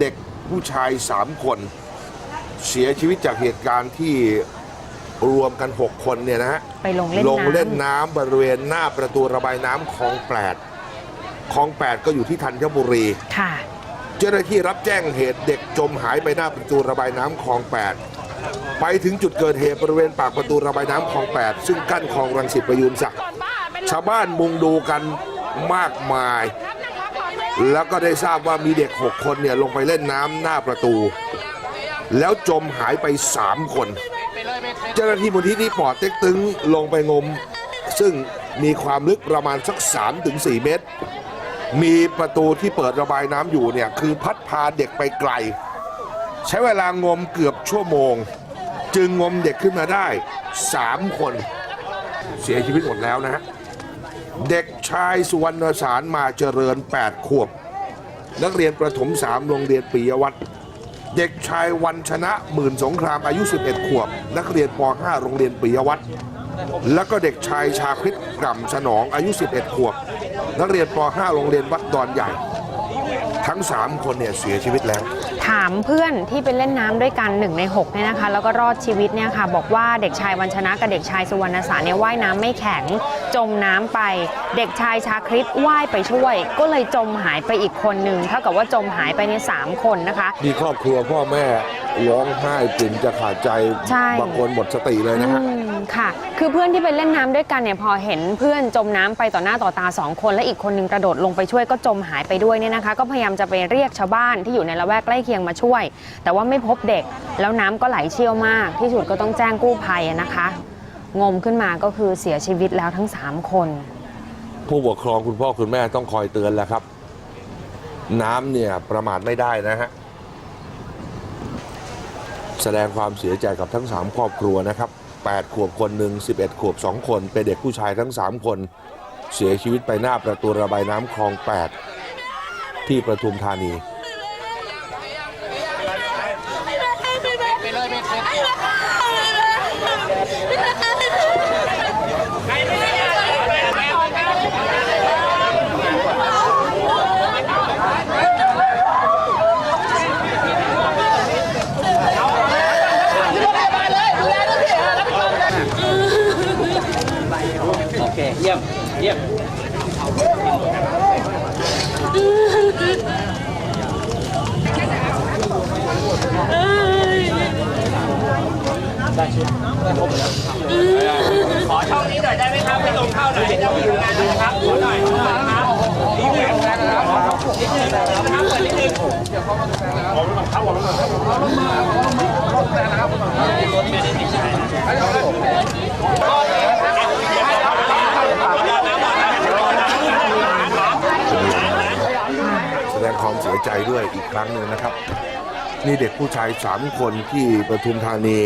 เด็กผู้ชายสามคน เสียชีวิตจากเหตุการณ์ที่รวมกัน 6 คนเนี่ยนะฮะไปลงเล่นลงน้ำเล่นน้ำบริเวณหน้าประตูระบายน้ำคลองแปดคลองแปดก็อยู่ที่ธัญบุรีค่ะ เจ้าหน้าที่รับแจ้งเหตุเด็กจมหายไปหน้าประตูระบายน้ำคลองแปดไปถึงจุดเกิดเหตุบริเวณปากประตูระบายน้ำคลองแปดซึ่งกั้นคลองรังสิตประยูนศักดิ์ชาวบ้านมุงดูกันมากมาย แล้วก็ได้ทราบว่ามีเด็ก 6 คนเนี่ยลงไปเล่นน้ำหน้าประตู แล้วจมหายไป 3 คน เจ้าหน้าที่มูลที่นี่ปอดเต็กตึงลงไปงม ซึ่งมีความลึกประมาณสัก 3-4 เมตร มีประตูที่เปิดระบายน้ำอยู่เนี่ยคือพัดพาเด็กไปไกล ใช้เวลางมเกือบชั่วโมง จึงงมเด็กขึ้นมาได้ 3 คน เสียชีวิตหมดแล้วนะฮะ เด็กชายสุวรรณสารมาเจริญ 8 ขวบ นักเรียนประถมสามโรงเรียนปิยวัตรเด็กชายวันชนะหมื่นสงครามอายุ 11 ขวบ นักเรียนป .5 โรงเรียนปิยวัตรแล้วก็เด็กชายชาคริตกล่ำสนองอายุ 11 ขวบ นักเรียนป .5 โรงเรียนวัดดอนใหญ่ ทั้ง 3 คนเนี่ยเสียชีวิตแล้ว ถามเพื่อนที่ไปเล่นน้ำด้วยกันหนึ่งใน6เนี่ยนะคะ แล้วก็รอดชีวิตเนี่ยค่ะ บอกว่าเด็กชายวันชนะกับเด็กชายสุวรรณสารเนี่ยว่ายน้ำไม่แข็ง จมน้ำไป เด็กชายชาคริตว่ายไปช่วย ก็เลยจมหายไปอีกคนหนึ่งเท่ากับว่าจมหายไปเนี่ยสามคนนะคะ มีครอบครัวพ่อแม่ร้องไห้ปริ่มจะขาดใจใช่ บางคนหมดสติเลยนะฮะ อืมค่ะ คือเพื่อนที่ไปเล่นน้ำด้วยกันเนี่ยพอเห็นเพื่อนจมน้ำไปต่อหน้าต่อตาสองคนและอีกคนนึงกระโดดลงไปช่วยก็จมหายไปด้วยเนี่ยนะคะ ก็พยายามจะไปเรียกชาวบ้านที่อยู่ในละแวกใกล้เคียงมาช่วย แต่ว่าไม่พบเด็ก แล้วน้ำก็ไหลเชี่ยวมาก ที่สุดก็ต้องแจ้งกู้ภัยอะนะคะ งมขึ้นมาก็คือเสียชีวิตแล้วทั้งสามคน ผู้ปกครองคุณพ่อคุณแม่ต้องคอยเตือนแล้วครับ น้ำเนี่ยประมาทไม่ได้นะฮะ แสดงความเสียใจกับทั้ง 3 ครอบครัวนะครับ 8 ขวบคนหนึ่ง11 ขวบ 2 คน เป็นเด็กผู้ชายทั้ง 3 คน เสียชีวิตไปหน้าประตูระบายน้ำคลอง 8 ที่ประทุมธานี โอเค เยี่ยมเยี่ยมขอช่องนี้หน่อยได้ไหมครับไปลงเข้าหน่อยให้เจ้าที่ทำงานหน่อยนะครับขอหน่อยนะครับนี่แหวนนะครับนิดนึงนะครับเปิดนิดนึงแสด ดงความเสียใจด้วยอีกครั้งหนึ่งนะครับ นี่เด็กผู้ชายสามคนที่ประทุมธานี